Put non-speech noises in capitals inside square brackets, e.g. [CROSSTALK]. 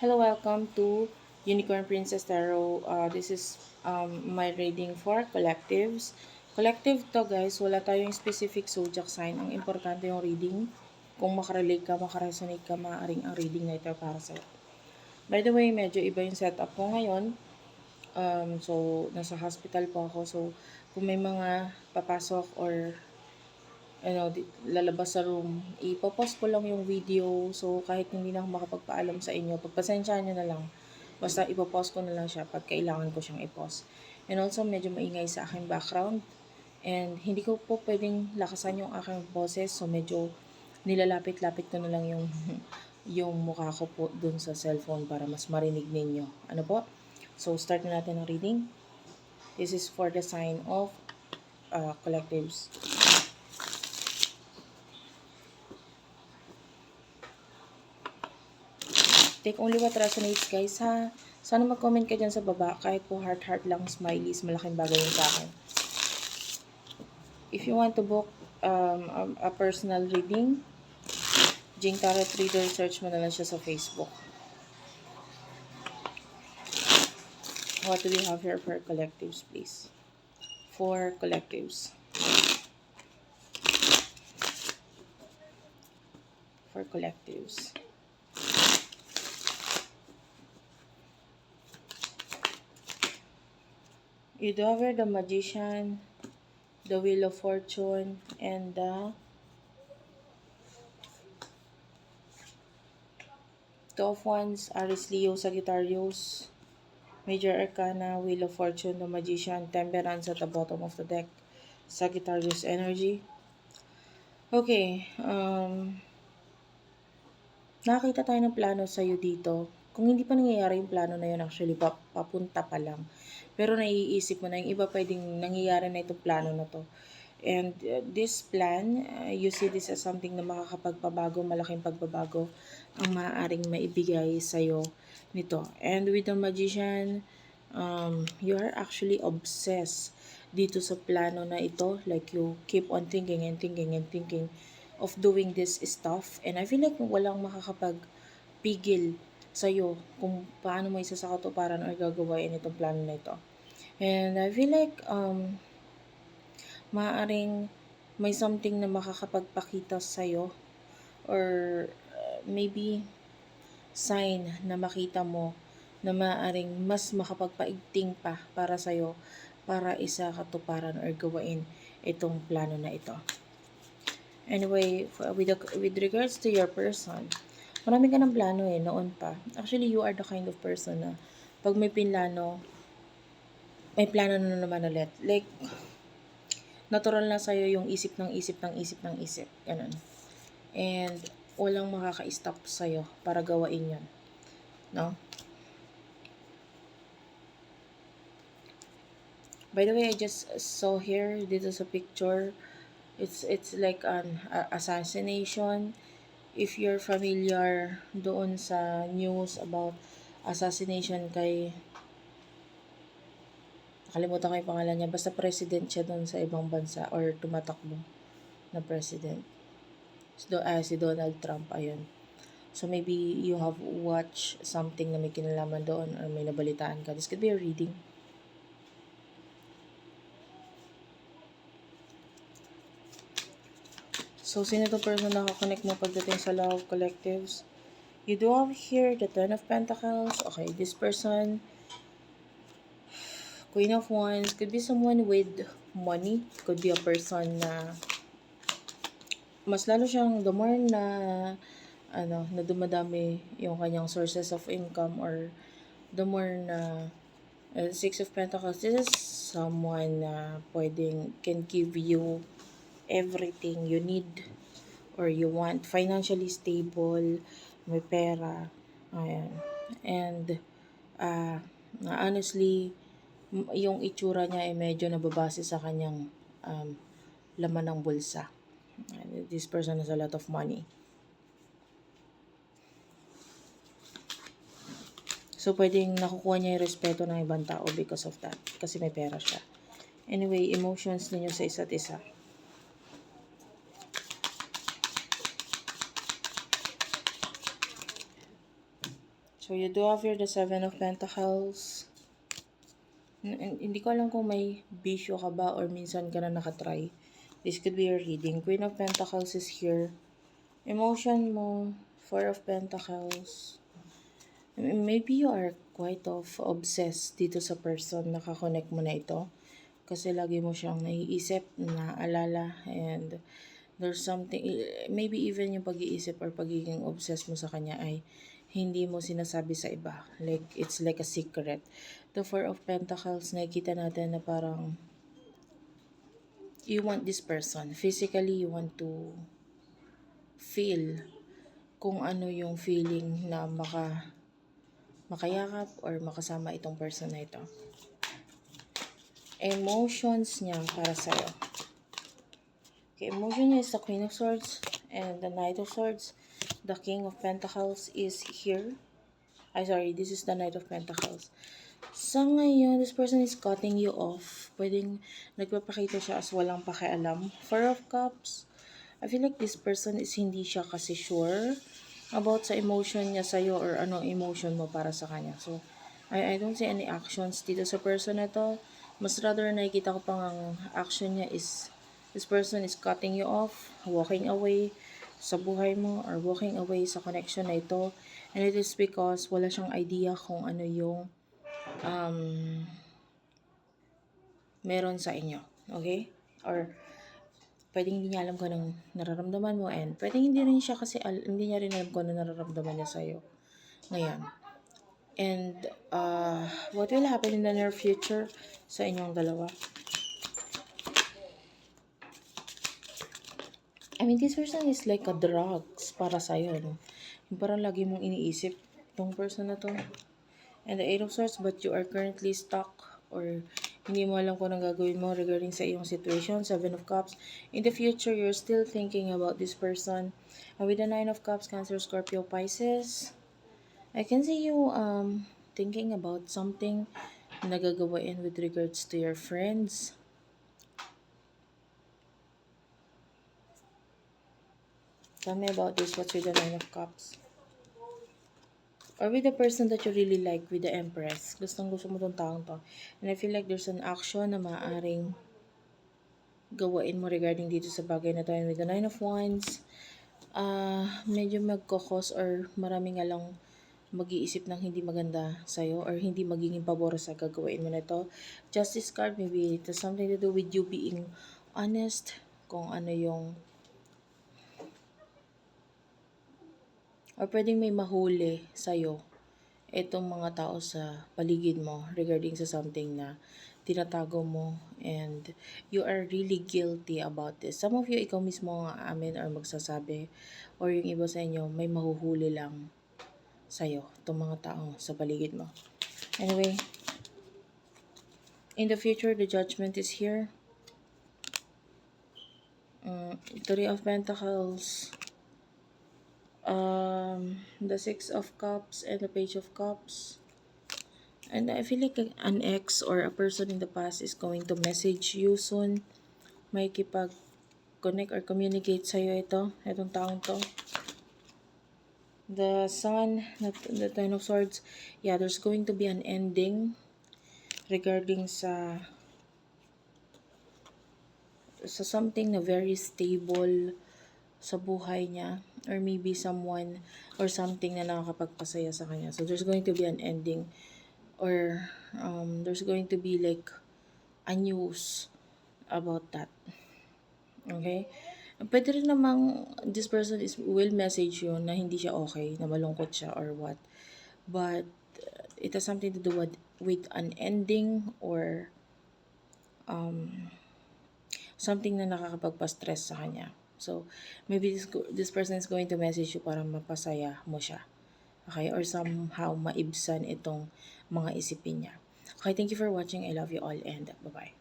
Hello, welcome to Unicorn Princess Tarot. Uh, this is um, my reading for collectives. Collective to guys, wala tayong specific zodiac sign. Ang importante yung reading. Kung makarelate ka, makaresonate ka, maaaring ang reading na ito para sa'yo. By the way, medyo iba yung setup ko ngayon. Um, so, nasa hospital po ako. So, kung may mga papasok or ano, lalabas sa room, ipopost ko lang yung video. So, kahit hindi na ako makapagpaalam sa inyo, pagpasensyahan nyo na lang. Basta ipopost ko na lang siya pag kailangan ko siyang ipost. And also, medyo maingay sa aking background. And hindi ko po pwedeng lakasan yung aking boses. So, medyo nilalapit-lapit ko na lang yung [LAUGHS] yung mukha ko po dun sa cellphone para mas marinig ninyo. Ano po? So, start na natin ang reading. This is for the sign of uh, collectives. Take only what resonates, guys, ha? Sana mag-comment ka dyan sa baba. Kahit po heart-heart lang, smileys, malaking bagay yun sa akin. If you want to book um, a, a personal reading, Jing Tarot Reader, search mo na lang siya sa Facebook. What do we have here for collectives, please? For collectives. For collectives. Here the Magician, the Wheel of Fortune, and the Two of Wands, Aries, Leo, Sagittarius, Major Arcana, Wheel of Fortune, the Magician, Temperance at the bottom of the deck, Sagittarius energy. Okay, um, nakakita tayo ng plano sa'yo dito. Kung hindi pa nangyayari yung plano na yun, actually, pap- papunta pa lang. Pero naiisip mo na yung iba pwedeng nangyayari na itong plano na to. And uh, this plan, uh, you see this as something na makakapagpabago, malaking pagbabago ang maaaring maibigay sa'yo nito. And with the magician, um, you are actually obsessed dito sa plano na ito. Like you keep on thinking and thinking and thinking of doing this stuff. And I feel like walang makakapagpigil sa'yo kung paano mo isasakatuparan or gagawain itong plano na ito. And I feel like um, maaaring may something na makakapagpakita sa'yo or uh, maybe sign na makita mo na maaaring mas makapagpaigting pa para sa'yo para isa katuparan or gawain itong plano na ito. Anyway, f- with, with regards to your person, marami ka ng plano eh, noon pa. Actually, you are the kind of person na pag may pinlano, may plano na naman ulit. Like, natural na sa'yo yung isip ng isip ng isip ng isip. Ganun. And, walang makaka-stop sa'yo para gawain yun. No? By the way, I just saw here, dito sa picture, it's it's like an a- assassination. If you're familiar doon sa news about assassination kay nakalimutan ko yung pangalan niya, basta president siya doon sa ibang bansa or tumatakbo na president. Si, Do- ah, si Donald Trump, ayun. So maybe you have watched something na may kinalaman doon or may nabalitaan ka. This could be a reading. So, sino to person na nakakonect mo pagdating sa love collectives? You do have here the Ten of Pentacles. Okay, this person, Queen of Wands, could be someone with money. Could be a person na mas lalo siyang the more na ano, na dumadami yung kanyang sources of income or the more na uh, Six of Pentacles, this is someone na pwedeng can give you everything you need or you want. Financially stable, may pera. Ayan. And, uh, honestly, yung itsura niya ay medyo nababase sa kanyang um, laman ng bulsa. And this person has a lot of money. So, pwedeng nakukuha niya yung respeto ng ibang tao because of that. Kasi may pera siya. Anyway, emotions ninyo sa isa't isa. So, you do have here the Seven of Pentacles. Hindi ko alam kung may bisyo ka ba or minsan ka na nakatry. This could be your reading. Queen of Pentacles is here. Emotion mo, Four of Pentacles. Maybe you are quite of obsessed dito sa person. Nakakonect mo na ito. Kasi lagi mo siyang naiisip, naalala, and there's something, maybe even yung pag-iisip or pagiging obsessed mo sa kanya ay hindi mo sinasabi sa iba. Like, it's like a secret. The Four of Pentacles, nakikita natin na parang you want this person. Physically, you want to feel kung ano yung feeling na maka makayakap or makasama itong person na ito. Emotions niya para sa'yo. Okay, emotion niya is the Queen of Swords and the Knight of Swords. The King of Pentacles is here. Ay, sorry, this is the Knight of Pentacles. Sa ngayon, this person is cutting you off. Pwedeng nagpapakita siya as walang pakialam. Four of Cups. I feel like this person is hindi siya kasi sure about sa emotion niya sa'yo or anong emotion mo para sa kanya. So, I, I don't see any actions dito sa person na to. Mas rather nakikita ko pang ang action niya is this person is cutting you off, walking away sa buhay mo or walking away sa connection na ito. And it is because wala siyang idea kung ano yung um, meron sa inyo. Okay? Or pwedeng hindi niya alam kung anong nararamdaman mo and pwedeng hindi rin siya kasi al- hindi niya rin alam kung ano nararamdaman niya sa'yo ngayon. And uh, what will happen in the near future sa inyong dalawa? I mean, this person is like a drugs para sa'yo, no? Yung parang lagi mong iniisip tong person na to. And the Eight of Swords, but you are currently stuck or hindi mo alam kung anong gagawin mo regarding sa iyong situation. Seven of Cups. In the future, you're still thinking about this person. And with the Nine of Cups, Cancer, Scorpio, Pisces, I can see you um thinking about something na gagawain with regards to your friends. Tell me about this. What's with the Nine of Cups? Or with the person that you really like, with the Empress. Gustong gusto mo tong taong to. And I feel like there's an action na maaaring gawain mo regarding dito sa bagay na to. And with the Nine of Wands, uh, medyo magkokos or marami nga lang mag-iisip ng hindi maganda sa'yo or hindi magiging pabor sa gagawin mo na to. Justice card, maybe it has something to do with you being honest kung ano yung or pwedeng may mahuli sa'yo itong mga tao sa paligid mo regarding sa something na tinatago mo and you are really guilty about this. Some of you, ikaw mismo ang aamin or magsasabi or yung iba sa inyo, may mahuhuli lang sa'yo, itong mga tao sa paligid mo. Anyway, in the future, the judgment is here. Mm, Three of Pentacles, um, the Six of Cups, and the Page of Cups. And I feel like an ex or a person in the past is going to message you soon. May kipag-connect or communicate sa'yo ito, itong taong to. The Sun, the, Ten of Swords, yeah, there's going to be an ending regarding sa sa something na very stable sa buhay niya or maybe someone or something na nakakapagpasaya sa kanya. So there's going to be an ending or um, there's going to be like a news about that. Okay? Pwede rin namang this person is will message you na hindi siya okay, na malungkot siya or what. But uh, it has something to do with, with an ending or um, something na nakakapagpa-stress sa kanya. So, maybe this, this person is going to message you para mapasaya mo siya. Okay? Or somehow maibsan itong mga isipin niya. Okay, thank you for watching. I love you all and bye-bye.